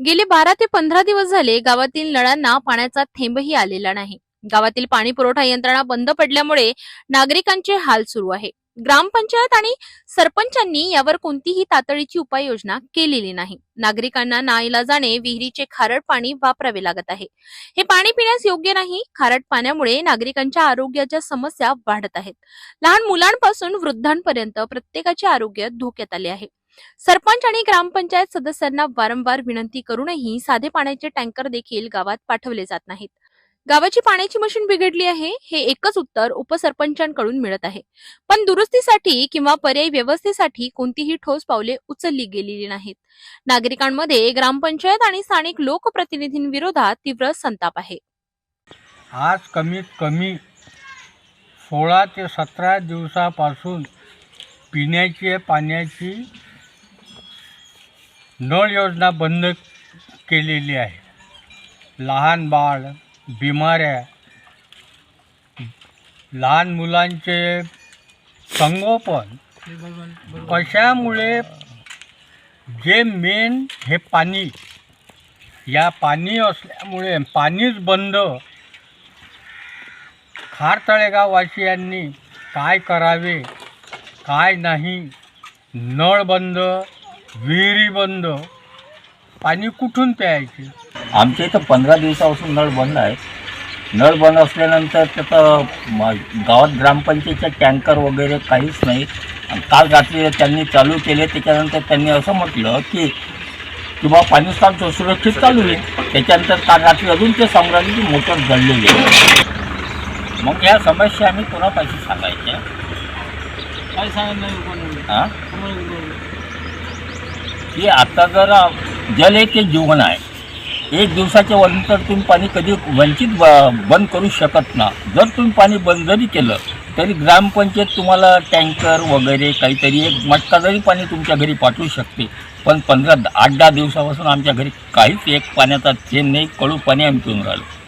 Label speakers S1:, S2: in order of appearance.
S1: गेले बारा ते पंधरा दिवस झाले गावातील नळांना पाण्याचा थेंबही आलेला नाही. गावातील पाणी पुरवठा यंत्रणा बंद पडल्यामुळे नागरिकांचे हाल सुरू आहे. ग्रामपंचायत आणि सरपंचांनी यावर कोणतीही तातडीची उपाययोजना केलेली नाही. नागरिकांना नाईलाजाने विहिरीचे खारट पाणी वापरावे लागत आहे. हे पाणी पिण्यास योग्य नाही. खारट पाण्यामुळे नागरिकांच्या आरोग्याच्या समस्या वाढत आहेत. लहान मुलांपासून वृद्धांपर्यंत प्रत्येकाचे आरोग्य धोक्यात आले आहे. सरपंच आणि ग्रामपंचायत सदस्यांना वारंवार विनंती करूनही साधे पाण्याचे टँकर देखील गावात पाठवले जात नाहीत. गावाची पाण्याची मशीन बिघडली आहे हे एकच उत्तर उपसरपंचांकडून मिळत आहे. पण दुरुस्तीसाठी किंवा पर्यायी व्यवस्थेसाठी कोणतीही ठोस पावले उचलली गेलेली नाहीत. नागरिकांमध्ये ग्रामपंचायत आणि स्थानिक लोकप्रतिनिधींविरोधात तीव्र संताप आहे.
S2: आज कमीत कमी सोळा ते सतरा दिवसापासून पिण्याची पाण्याची नळ योजना बंद केलेली आहे. लहान बाळ बिमाऱ्या लहान मुलांचे संगोपन कशामुळे? जे मेन हे पाणी. या पाणी असल्यामुळे पाणीच बंद. खार तळेगाववासियांनी काय करावे? काय नाही? नळ बंद विहिरी बंद. पाणी कुठून प्यायचे?
S3: आमच्या इथं पंधरा दिवसापासून नळ बंद आहे. नळ बंद असल्यानंतर त्याचं म- गावात ग्रामपंचायतचे टँकर वगैरे काहीच नाही. आणि काल रात्री त्यांनी चालू केले त्याच्यानंतर त्यांनी असं म्हटलं की की बा पाणी स्थान सुरक्षित चालू आहे. त्याच्यानंतर काल रात्री अजून ते सांगून की मोटर जळलेली आहे. मग या समस्या आम्ही कोणापाशी सांगायच्या?
S2: काय सांगितलं
S3: हां की आता जर जल एक जीवन आहे. एक दिवसाच्या नंतर तुम्ही पाणी कधी वंचित ब- बंद करू शकत ना. जर तुम्ही पाणी बंद जरी केलं तरी ग्रामपंचायत तुम्हाला टँकर वगैरे काहीतरी एक मटका जरी पाणी तुमच्या घरी पाठवू शकते. पण पंधरा आठ दहा दिवसापासून आमच्या घरी काहीच एक पाण्याचा थेंब नाही कळू पाणी आम्ही पिऊन राहिलो.